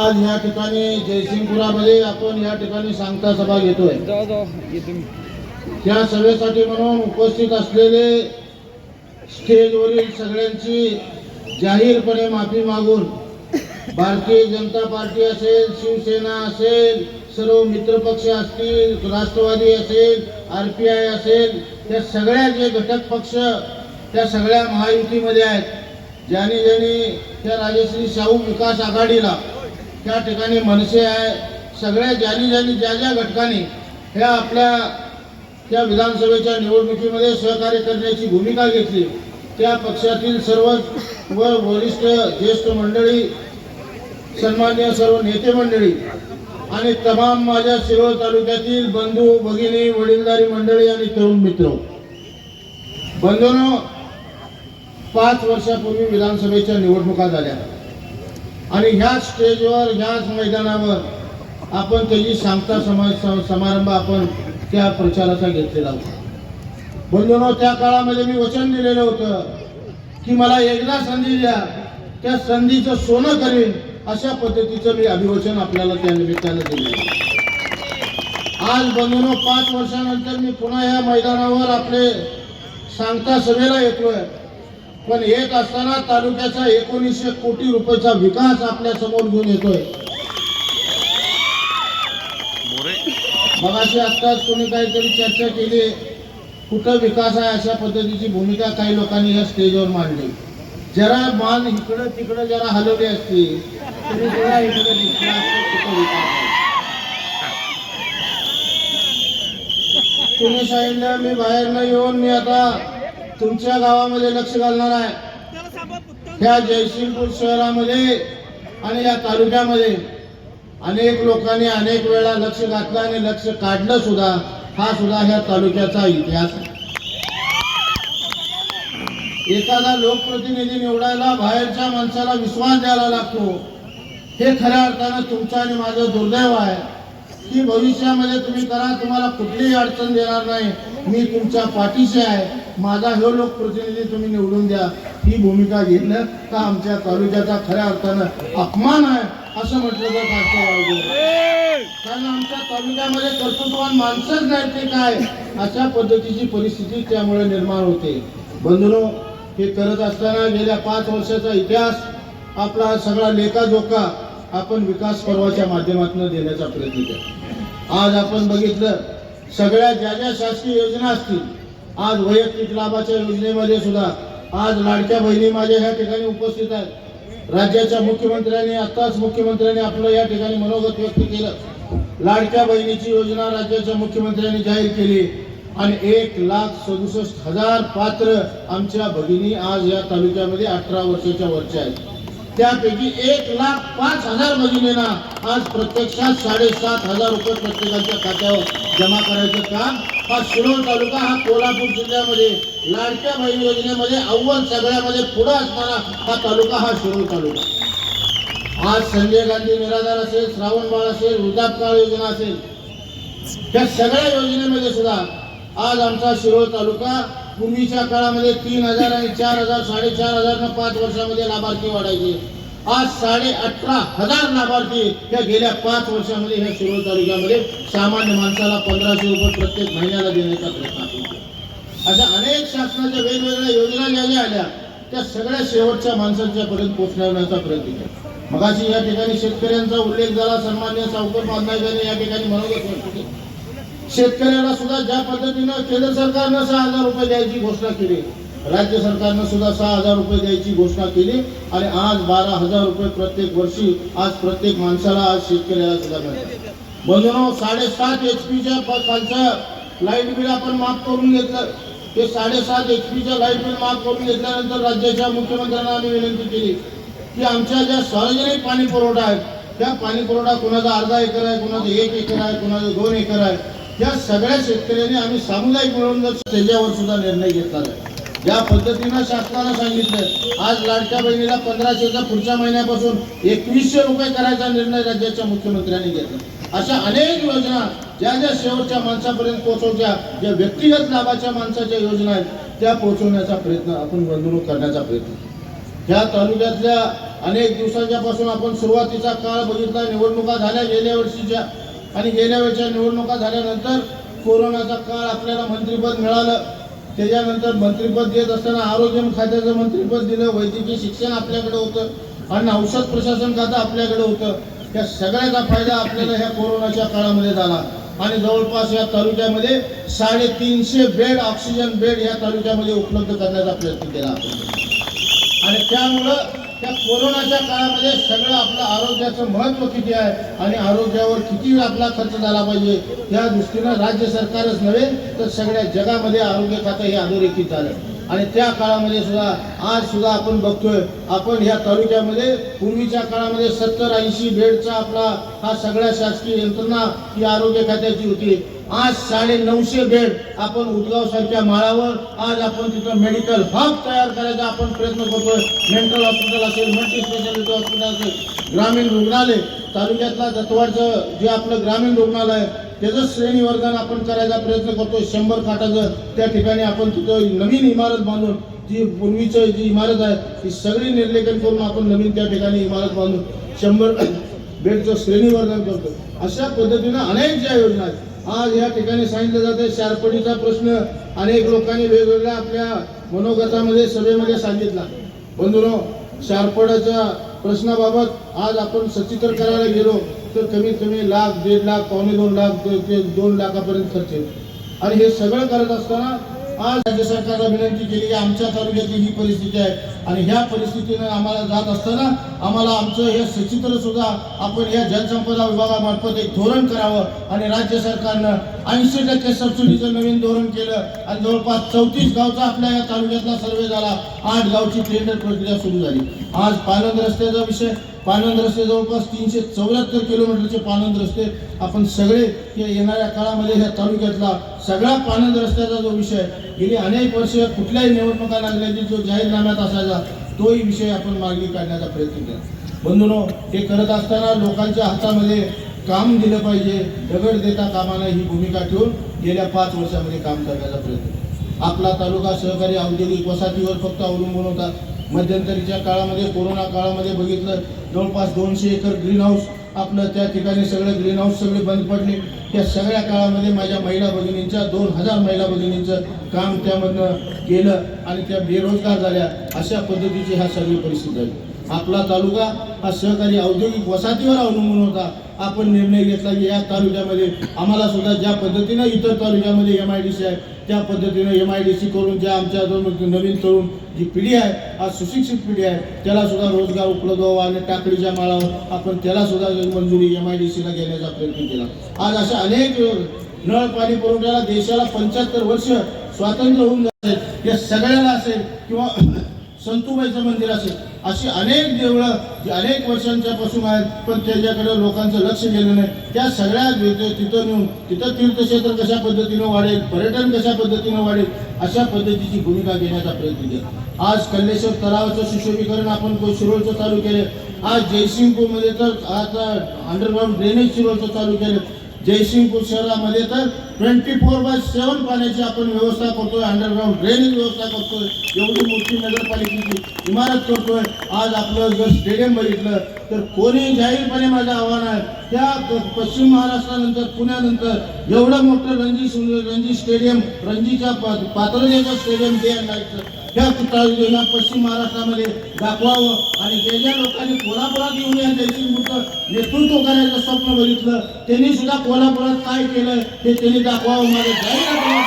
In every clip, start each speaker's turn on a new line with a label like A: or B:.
A: आज या ठिकाणी जयसिंगपुरामध्ये आपण या ठिकाणी सांगता सभा घेतोय. त्या सभेसाठी म्हणून उपस्थित असलेले स्टेजवरील सगळ्यांची जाहीरपणे माफी मागून भारतीय जनता पार्टी असेल शिवसेना असेल सर्व मित्रपक्ष असतील राष्ट्रवादी असेल आर पी आय असेल त्या सगळ्या जे घटक पक्ष त्या सगळ्या महायुतीमध्ये आहेत. ज्याने ज्याने त्या राजश्री शाहू विकास आघाडीला त्या ठिकाणी मनसे आहे. सगळ्या ज्यांनी ज्यांनी ज्या ज्या घटकांनी ह्या आपल्या त्या विधानसभेच्या निवडणुकीमध्ये सहकार्य करण्याची भूमिका घेतली. त्या पक्षातील सर्व व वरिष्ठ ज्येष्ठ मंडळी सन्मान्य सर्व नेते मंडळी आणि तमाम माझ्या शिरोळ तालुक्यातील बंधू भगिनी वडीलधारी मंडळी आणि तरुण मित्र. बंधूंनो पाच वर्षापूर्वी विधानसभेच्या निवडणुका झाल्या. आणि ह्याच स्टेजवर ह्याच मैदानावर आपण त्याची सांगता समाज स- समारंभ आपण त्या प्रचाराचा घेतलेला होता. बंधूंनो त्या काळामध्ये मी वचन दिलेलं होतं की मला एकदा संधी द्या त्या संधीचं सोनं करीन अशा पद्धतीचं मी अभिवचन आपल्याला त्या निमित्तानं दिले आज बंधुनो पाच वर्षानंतर मी पुन्हा या मैदानावर आपले सांगता सभेला येतोय. पण येत असताना तालुक्याचा एकोणीसशे कोटी रुपयाचा विकास आपल्यासमोर घेऊन येतोय. मगाशी आत्ताच कोणी काहीतरी चर्चा केली कुठं विकास आहे अशा पद्धतीची भूमिका काही लोकांनी या स्टेजवर मांडली. जरा मान इकडं तिकडं जरा हलवली असती तरी जरा इकडं. तुम्ही सांगितलं मी बाहेर न येऊन मी आता तुमच्या गावामध्ये लक्ष घालणार आहे. ह्या जयसिंगपूर शहरामध्ये आणि या तालुक्यामध्ये अनेक लोकांनी अनेक वेळा लक्ष घातलं आणि लक्ष काढलं सुद्धा. हा सुद्धा ह्या तालुक्याचा इतिहास आहे. एखादा लोकप्रतिनिधी निवडायला बाहेरच्या माणसाला विश्वास द्यायला लागतो. हे खऱ्या अर्थानं तुमचं आणि माझं दुर्दैव आहे. की भविष्यामध्ये तुम्ही करा तुम्हाला कुठलीही अडचण देणार नाही. मी तुमच्या पाठीशी आहे. माझा हे लोकप्रतिनिधी तुम्ही निवडून द्या. ही भूमिका घेतलं तर आमच्या तालुक्याचा खऱ्या अर्थानं अपमान आहे असं म्हटलं तर फारसं कारण आमच्या तालुक्यामध्ये कर्तृत्वान माणसंच नाही ते काय? अशा पद्धतीची परिस्थिती त्यामुळे निर्माण होते. बंधुनो हे करत असताना गेल्या पाच वर्षाचा इतिहास आपला हा सगळा लेखाजोखा आपण विकास पर्वाच्या माध्यमातून देण्याचा प्रयत्न केला. आज आपण बघितलं सगळ्या ज्या ज्या शासकीय योजना असतील आज वैयक्तिक लाभाच्या योजनेमध्ये सुद्धा आज लाडक्या बहिणी माझ्या ह्या ठिकाणी उपस्थित आहेत. राज्याच्या मुख्यमंत्र्यांनी आताच मुख्यमंत्र्यांनी आपलं या ठिकाणी मनोगत व्यक्त केलं. लाडक्या बहिणीची योजना राज्याच्या मुख्यमंत्र्यांनी जाहीर केली. आणि एक लाख सदुसष्ट हजार पात्र आमच्या भगिनी आज या तालुक्यामध्ये अठरा वर्षाच्या वरच्या आहेत. त्यापैकी एक लाख पाच हजार भगिनींना आज प्रत्यक्षात साडेसात हजार रुपये प्रत्येकाच्या खात्यावर जमा करायचं काम. हा शिरोळ तालुका हा कोल्हापूर जिल्ह्यामध्ये लाडक्या बहीण योजनेमध्ये अव्वल सगळ्यामध्ये पुढे असणारा हा तालुका हा शिरोळ तालुका. आज संजय गांधी निराधार असेल श्रावण बाळ असेल वृद्धापकाळ योजना असेल त्या सगळ्या योजनेमध्ये सुद्धा आज आमचा शिरोळ तालुका पूर्वीच्या काळामध्ये तीन हजार आणि चार हजार साडेचार हजार पाच वर्षामध्ये लाभार्थी वाढायचे. आज साडे अठरा हजार लाभार्थी या गेल्या पाच वर्षामध्ये ह्या शिरोळ तालुक्यामध्ये सामान्य माणसाला पंधराशे रुपये प्रत्येक महिन्याला देण्याचा प्रयत्न केला. अशा अनेक शासनाच्या वेगवेगळ्या योजना ज्या ज्या आल्या त्या सगळ्या शेवटच्या माणसांच्या पर्यंत पोहोचण्याचा प्रयत्न केला. मगाशी या ठिकाणी शेतकऱ्यांचा उल्लेख झाला सन्मान्य सावकर बांधायचा या ठिकाणी मनोगत व्यक्त केलं शेतकऱ्याला सुद्धा ज्या पद्धतीनं केंद्र सरकारनं सहा हजार रुपये द्यायची घोषणा केली राज्य सरकारनं सुद्धा सहा हजार रुपये द्यायची घोषणा केली आणि आज बारा हजार रुपये प्रत्येक वर्षी आज प्रत्येक माणसाला आज शेतकऱ्याला सुद्धा मिळतात. बंधूनो साडेसात एच पीच्या खालचं लाइट बिल आपण माफ करून घेतलं. ते साडेसात एच पीच्या लाइट बिल माफ करून घेतल्यानंतर राज्याच्या मुख्यमंत्र्यांना आम्ही विनंती केली की आमच्या ज्या सार्वजनिक पाणी पुरवठा आहे त्या पाणी पुरवठा कोणाचा अर्धा एकर आहे कोणाचा एक एकर आहे कोणाचा दोन एकर आहे या सगळ्या शेतकऱ्यांनी आम्ही सामुदायिक मिळून जर त्याच्यावर सुद्धा निर्णय घेतला ज्या पद्धतीनं शासनानं सांगितलं आज लाडक्या बहिणीला पंधराशेचा पुढच्या महिन्यापासून एकवीसशे रुपये करायचा निर्णय राज्याच्या मुख्यमंत्र्यांनी घेतला. अशा अनेक योजना ज्या ज्या शेवटच्या माणसापर्यंत पोहोचवच्या ज्या व्यक्तिगत लाभाच्या माणसाच्या योजना आहेत त्या पोहोचवण्याचा प्रयत्न आपण गुंतवणूक करण्याचा प्रयत्न ह्या तालुक्यातल्या अनेक दिवसांच्या पासून आपण सुरुवातीचा काळ बघितला निवडणुका झाल्या गेल्या वर्षीच्या. आणि गेल्या वेळच्या निवडणुका झाल्यानंतर कोरोनाचा काळ आपल्याला मंत्रिपद मिळालं. त्याच्यानंतर मंत्रिपद देत असताना आरोग्य खात्याचं मंत्रिपद दिलं वैद्यकीय शिक्षण आपल्याकडे होतं आणि औषध प्रशासन खातं आपल्याकडे होतं. या सगळ्याचा फायदा आपल्याला ह्या कोरोनाच्या काळामध्ये झाला. आणि जवळपास या तालुक्यामध्ये साडेतीनशे बेड ऑक्सिजन बेड या तालुक्यामध्ये उपलब्ध करण्याचा प्रयत्न केला आपण. आणि त्यामुळं त्या कोरोनाच्या काळामध्ये सगळं आपलं आरोग्याचं महत्त्व किती आहे आणि आरोग्यावर किती आपला खर्च झाला पाहिजे या दृष्टीनं राज्य सरकारच नव्हे तर सगळ्या जगामध्ये आरोग्य खातं हे अधोरेखित झालं. आणि त्या काळामध्ये सुद्धा आज सुद्धा आपण बघतोय आपण ह्या तालुक्यामध्ये पूर्वीच्या काळामध्ये सत्तर ऐंशी बेडचा आपला हा सगळ्या शासकीय यंत्रणा ही आरोग्य खात्याची होती. आज साडे नऊशे बेड आपण उदगाव सारख्या माळावर आज आपण तिथं मेडिकल हब तयार करायचा आपण प्रयत्न करतोय. मेंटल हॉस्पिटल असेल मल्टी स्पेशालिटी हॉस्पिटल असेल ग्रामीण रुग्णालय तालुक्यातला दत्तवाडचं जे आपलं ग्रामीण रुग्णालय आहे, त्याचं श्रेणीवर्धन आपण करायचा प्रयत्न करतोय. शंभर खाटाचं त्या ठिकाणी आपण तिथं नवीन इमारत बांधून जी पूर्वीचं जी इमारत आहे ती सगळी निर्लेखन करून आपण नवीन त्या ठिकाणी इमारत बांधून शंभर बेडचं श्रेणीवर्धन करतो अशा पद्धतीनं अनेक ज्या योजना आहेत आज या ठिकाणी सांगितलं जाते शारपडीचा प्रश्न अनेक लोकांनी वेगवेगळ्या आपल्या मनोगतामध्ये सभेमध्ये सांगितला. बंधुनो शारपडाच्या प्रश्नाबाबत आज आपण सचित्र करायला गेलो तर कमीत कमी लाख दीड लाख पावणे दोन लाख ते- ते दोन लाखापर्यंत खर्च येतो आणि हे सगळं करत असताना आज राज्य सरकारला विनंती केली की आमच्या तालुक्यातली ही परिस्थिती आहे. आणि ह्या परिस्थितीनं आम्हाला जात असताना आम्हाला आमचं हे सचित्र सुद्धा आपण या जलसंपदा विभागामार्फत एक धोरण करावं आणि राज्य सरकारनं ऐंशी टक्के सबसिडीचं नवीन धोरण केलं. आणि जवळपास चौतीस गावचा आपल्या या तालुक्यातला सर्वे झाला. आठ गावची टेंडर प्रक्रिया सुरू झाली. आज पानंद रस्त्याचा विषय पानंद रस्ते जवळपास तीनशे चौऱ्याहत्तर किलोमीटरचे पानंद रस्ते आपण सगळे येणाऱ्या काळामध्ये ह्या तालुक्यातला सगळा पानंद रस्त्याचा जो विषय गेली अनेक वर्ष कुठल्याही निवडणुका लागल्याची जो जाहीरनाम्यात असायचा तोही विषय आपण मार्गी काढण्याचा प्रयत्न केला. बंधूनो हे करत असताना लोकांच्या हातामध्ये काम दिलं पाहिजे दगड देता कामाला ही भूमिका ठेवून गेल्या पाच वर्षामध्ये काम करण्याचा प्रयत्न आपला तालुका सहकारी औद्योगिक वसाहतीवर फक्त अवलंबून होता. मध्यंतरीच्या काळामध्ये कोरोना काळामध्ये बघितलं जवळपास दोनशे एकर ग्रीन हाऊस आपलं त्या ठिकाणी सगळं ग्रीन हाऊस सगळे बंद पडले. त्या सगळ्या काळामध्ये माझ्या महिला भगिनींच्या दोन हजार महिला भगिनींचं काम त्यामधनं केलं आणि त्या बेरोजगार झाल्या अशा पद्धतीची ह्या सगळी परिस्थिती झाली. आपला तालुका हा सहकारी औद्योगिक वसाहतीवर अवलंबून होता. आपण निर्णय घेतला की या तालुक्यामध्ये आम्हाला सुद्धा ज्या पद्धतीनं इतर तालुक्यामध्ये एम आय डी सी आहे त्या पद्धतीनं एम आय डी सी करून ज्या आमच्या नवीन तरुण जी पिढी आहे आज सुशिक्षित पिढी आहे त्याला सुद्धा रोजगार उपलब्ध व्हावा आणि टाकडीच्या माळावर आपण त्याला सुद्धा मंजुरी एम आय डी सीला घेण्याचा प्रयत्न केला. आज अशा अनेक नळ पाणी पुरवठ्याला देशाला पंच्याहत्तर वर्ष स्वातंत्र्य होऊन जाते या सगळ्याला असेल किंवा संतुबाईचं मंदिर असेल अशी अनेक देवळं जी अनेक वर्षांच्या पासून आहेत पण त्याच्याकडे लोकांचं लक्ष गेलं नाही. त्या सगळ्या तिथं तिथं नेऊन तिथं तीर्थक्षेत्र कशा पद्धतीनं वाढेल पर्यटन कशा पद्धतीनं वाढेल अशा पद्धतीची भूमिका घेण्याचा प्रयत्न केला. आज कल्लेश्वर तलावाचं सुशोभीकरण आपण को- शिरोळचं चालू केले? आज जयसिंगपूरमध्ये तर आता अंडरग्राऊंड ड्रेनेज शिरोळचं चालू केलं. जयसिंगपूर शहरामध्ये तर ट्वेंटी फोर बाय सेवन पाण्याची आपण व्यवस्था करतोय अंडरग्राऊंड ड्रेनेज व्यवस्था करतोय एवढी मोठी नगरपालिकेची इमारत करतोय. आज आपलं जर स्टेडियम बघितलं तर कोणी जाहीरपणे माझं आव्हान आहे त्या पश्चिम महाराष्ट्रानंतर पुण्यानंतर एवढं मोठं रणजी रणजी स्टेडियम रणजीच्या पा- पात्रतेचं स्टेडियम ते आणायचं ह्या कुठल्या पश्चिम महाराष्ट्रामध्ये दाखवावं आणि ज्या ज्या लोकांनी कोल्हापुरात येऊन या जयसिंगपूरचं नेतृत्व करायचं स्वप्न बघितलं. त्यांनी सुद्धा कोल्हापुरात काय केलं हे त्यांनी दाखवावं. माझं जाहीर आहे.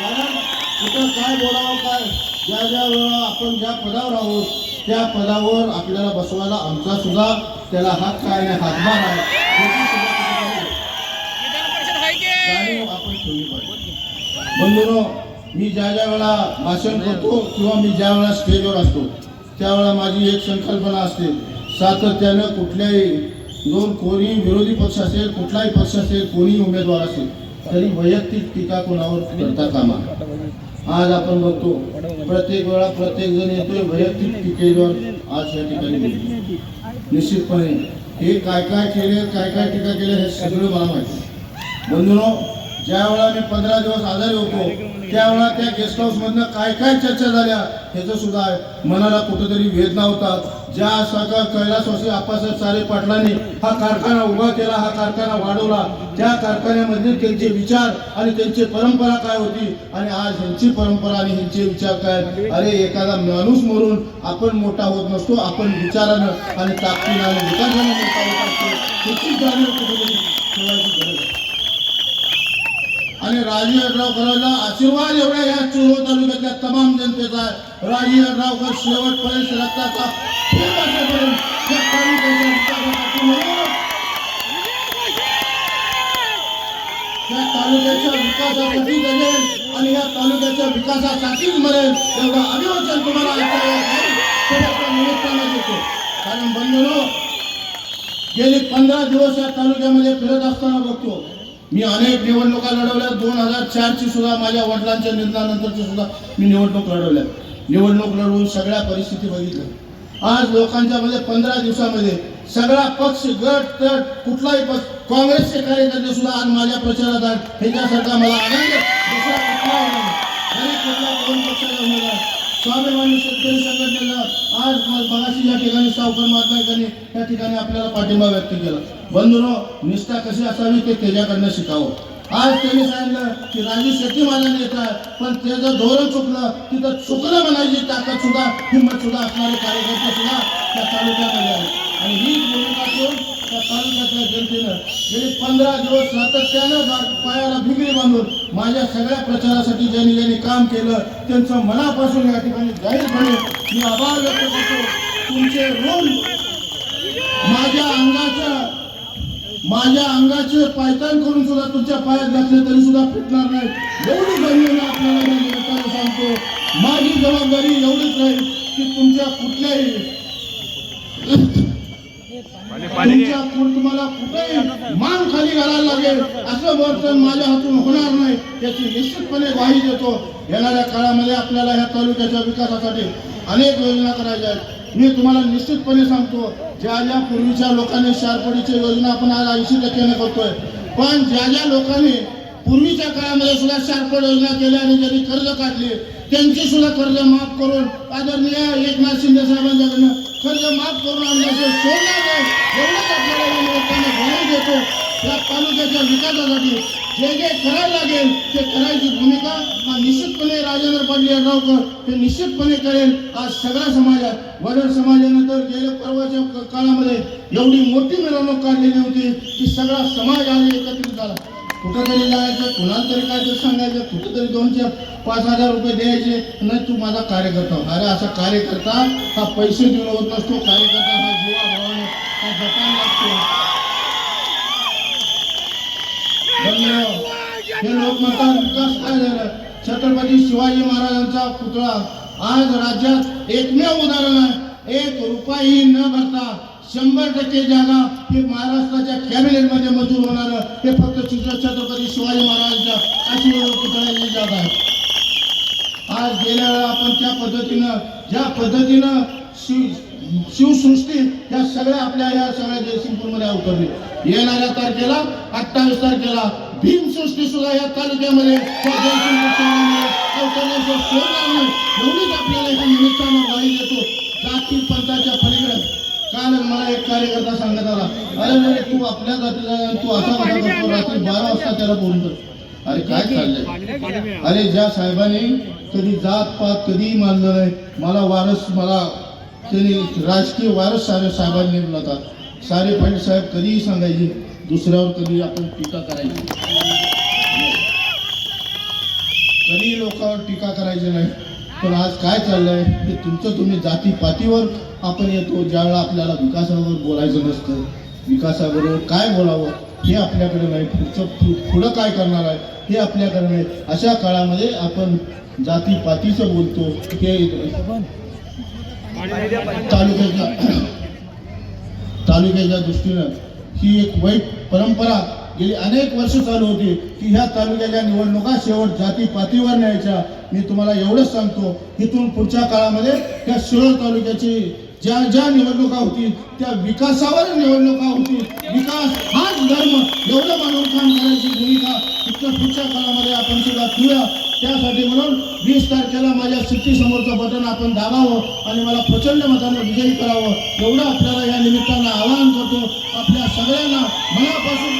A: कारण कुठं काय बोलावं काय? ज्या ज्या वेळा आपण ज्या पदावर आहोत त्या पदावर आपल्याला बसवायला आमचा सुद्धा त्याला हक्क आहे आणि हातभार आहे. आपण ठेवली पाहिजे. बंधूनो मी ज्या ज्या वेळा भाषण करतो किंवा मी ज्या वेळा स्टेजवर असतो त्यावेळा माझी एक संकल्पना असते. सातत्यानं कुठल्याही दोन कोणी विरोधी पक्ष असेल कुठलाही पक्ष असेल कोणी उमेदवार असेल तरी वैयक्तिक टीका कोणावर करता कामा. आज आपण बघतो प्रत्येक वेळा प्रत्येक जण येतोय वैयक्तिक टीकेवर आज या ठिकाणी निश्चितपणे हे काय काय केले काय काय टीका केल्या हे सगळं मला माहिती बंधुनो ज्या वेळा मी पंधरा दिवस आजारी होतो त्यावेळा त्या गेस्ट हाऊस मधनं काय काय चर्चा झाल्या ह्याचं सुद्धा मनाला कुठेतरी वेदना होतात ज्या सगळं कैलासवासी आप्पासाहेब सारे पाटलांनी हा कारखाना उभा केला हा कारखाना वाढवला. त्या कारखान्यामध्ये त्यांचे विचार आणि त्यांची परंपरा काय होती? आणि आज ह्यांची परंपरा आणि ह्यांचे विचार काय अरे एखादा माणूस मरून आपण मोठा होत नसतो आपण विचारानं आणि ताकदीनं आणि विकासानं मोठा होत असतो. त्याची जाणीव कुठेतरी ठेवायची गरज आहे. आणि राजी अड्राव करायला आशीर्वाद एवढ्या या चोरो तालुक्यातल्या तमाम जनतेचा आहे राजी अड्रावकर शेवटपर्यंत रक्ताचा थेंब असेपर्यंत या तालुक्याच्या विकासासाठी म्हणून या तालुक्याच्या विकासासाठी जगेल आणि या तालुक्याच्या विकासासाठीच मरेल एवढं अभिवचन तुम्हाला आजच्या या देतो. कारण बंधुनो गेले पंधरा दिवस या तालुक्यामध्ये फिरत असताना बघतो. मी अनेक निवडणुका लढवल्या. दोन हजार चारची सुद्धा माझ्या वडिलांच्या निधनानंतरची सुद्धा मी निवडणूक लढवल्या. निवडणूक लढवून सगळ्या परिस्थिती बघितल्या. आज लोकांच्या मध्ये पंधरा दिवसामध्ये सगळा पक्ष गट तट कुठलाही पक्ष काँग्रेसचे कार्यकर्ते सुद्धा आज माझ्या प्रचारात आहेत. ह्याच्यासारखा मला आनंद दुसरा कुठला दोन पक्षाचा उमेदवार स्वाभिमानी शेतकरी संघटनेला आज मगाशी या ठिकाणी सावकर महात्माईकांनी या ठिकाणी आपल्याला पाठिंबा व्यक्त केला. बंधुनो निष्ठा कशी असावी ते त्याच्याकडनं शिकावं. आज त्यांनी सांगितलं की राजू शेट्टी मानाने येतात पण त्याचं धोरण चुकलं तिथं चुकलं म्हणायची ताकद सुद्धा हिंमत सुद्धा असणारे कार्यकर्ते सुद्धा त्या तालुक्यामध्ये आहेत. आणि ही भूमिका घेऊन त्या तालुक्यातल्या जनतेनं गेली पंधरा दिवस सातत्यानं पायाला भिगरी बांधून माझ्या सगळ्या प्रचारासाठी ज्यांनी ज्यांनी काम केलं त्यांचं मनापासून या ठिकाणी जाहीरपणे मी आभार व्यक्त करतो. तुमचे ऋण माझ्या अंगाचं माझ्या अंगाचे पायतान करून सुद्धा तुमच्या पायात घातले तरी सुद्धा फिटणार नाही. एवढी गणित आपल्याला सांगतो. माझी जबाबदारी एवढीच राहील की तुमच्या कुठल्याही तुमच्या तुम्हाला कुठेही मान खाली घालायला लागेल. असं वर्तन माझ्या हातून होणार नाही. याची निश्चितपणे ग्वाही देतो. येणाऱ्या काळामध्ये आपल्याला ह्या तालुक्याच्या विकासासाठी अनेक योजना करायच्या आहेत. मी तुम्हाला निश्चितपणे सांगतो ज्या ज्या पूर्वीच्या लोकांनी शारपडीची योजना आपण आज ऐंशी टक्क्याने करतोय पण ज्या ज्या लोकांनी पूर्वीच्या काळामध्ये सुद्धा शारपड योजना केल्या आणि ज्यांनी कर्ज काढली त्यांची सुद्धा कर्ज माफ करून आदरणीय एकनाथ शिंदे साहेबांच्याकडनं कर्ज माफ करून आणण्याचं सोडणार नाही एवढंच आपल्याला देतो. या तालुक्याच्या विकासासाठी जे जे करायला लागेल ते करायची भूमिका हा निश्चितपणे राजेंद्र पाटील यड्रावकर ते निश्चितपणे करेल. आज सगळा समाजात वडर समाजानंतर गेल्या पर्वाच्या काळामध्ये एवढी मोठी मिरवणूक काढलेली होती की सगळा समाज आज एकत्रित झाला. कुठंतरी जायचं कुणाला तरी काय तरी सांगायचं कुठंतरी दोनशे पाच हजार रुपये द्यायचे नाही तू माझा कार्यकर्ता हो. अरे असा कार्यकर्ता हा पैसे देऊन होत नसतो. कार्यकर्ता हा जीवा भावाने हा जपान लागतो. हे लोक म्हणतात विकास काय छत्रपती शिवाजी महाराजांचा पुतळा आज राज्यात एकमेव उदाहरण आहे. एक रुपयाही न भरता शंभर टक्के जागा हे महाराष्ट्राच्या कॅबिनेटमध्ये मंजूर होणार हे फक्त छत्रपती शिवाजी महाराजांच्या आशीर्वाद पुतळ्याची जागा आहे. आज गेल्या वेळा आपण त्या पद्धतीनं ज्या पद्धतीनं शिव शिवसृष्टी या सगळ्या आपल्या या सगळ्या जयसिंगपूरमध्ये अवतरली येणाऱ्या तारखेला अठ्ठावीस तारखेला भीमसृष्टी सुद्धा या तालुक्यामध्ये त्या जयसिंगपूर एवढीच आपल्याला ह्या निमित्तानं ग्वाही देतो जाती पंथाच्या पलीकडे. काल मला एक कार्यकर्ता सांगत आला अरे म्हणजे तू आपल्या जातीचा तू असा कसा करतो रात्री बारा वाजता त्याला बोलून अरे काय चाललंय? अरे ज्या साहेबांनी कधी जात पात कधीही मानलं नाही मला वारस मला त्यांनी राजकीय वारस सारे साहेबांनी नेमला होता सारे पाटील साहेब कधीही सांगायचे दुसऱ्यावर कधी आपण टीका करायची कधी लोकांवर टीका करायची नाही. पण आज काय चाललंय ते तुमचं तुम्ही जातीपातीवर आपण येतो ज्यावेळेला आपल्याला विकासावर बोलायचं नसतं. विकासाबरोबर काय बोलावं हे आपल्याकडे नाही. पुढचं पुढं काय करणार आहे हे आपल्याकडे नाही. अशा काळामध्ये आपण जातीपातीचं बोलतो हे तालुक्याच्या तालुक्याच्या दृष्टीनं ही एक वाईट परंपरा गेली अनेक वर्ष चालू होती. की ह्या तालुक्याच्या निवडणुका शेवट जातीपातीवर न्यायच्या. मी तुम्हाला एवढंच सांगतो इथून पुढच्या काळामध्ये त्या शिरोळ तालुक्याची ज्या ज्या निवडणुका होतील त्या विकासावर निवडणुका होतील विकास हाच धर्म. एवढं मानून काम करायची भूमिका इतक्या पुढच्या काळामध्ये आपण सुद्धा ठेवूया त्यासाठी म्हणून वीस तारखेला माझ्या समोरचं बटन आपण दाबावं आणि मला प्रचंड मतानं विजयी करावं. एवढं आपल्याला या निमित्तानं आवाहन करतो. आपल्या सगळ्यांना मनापासून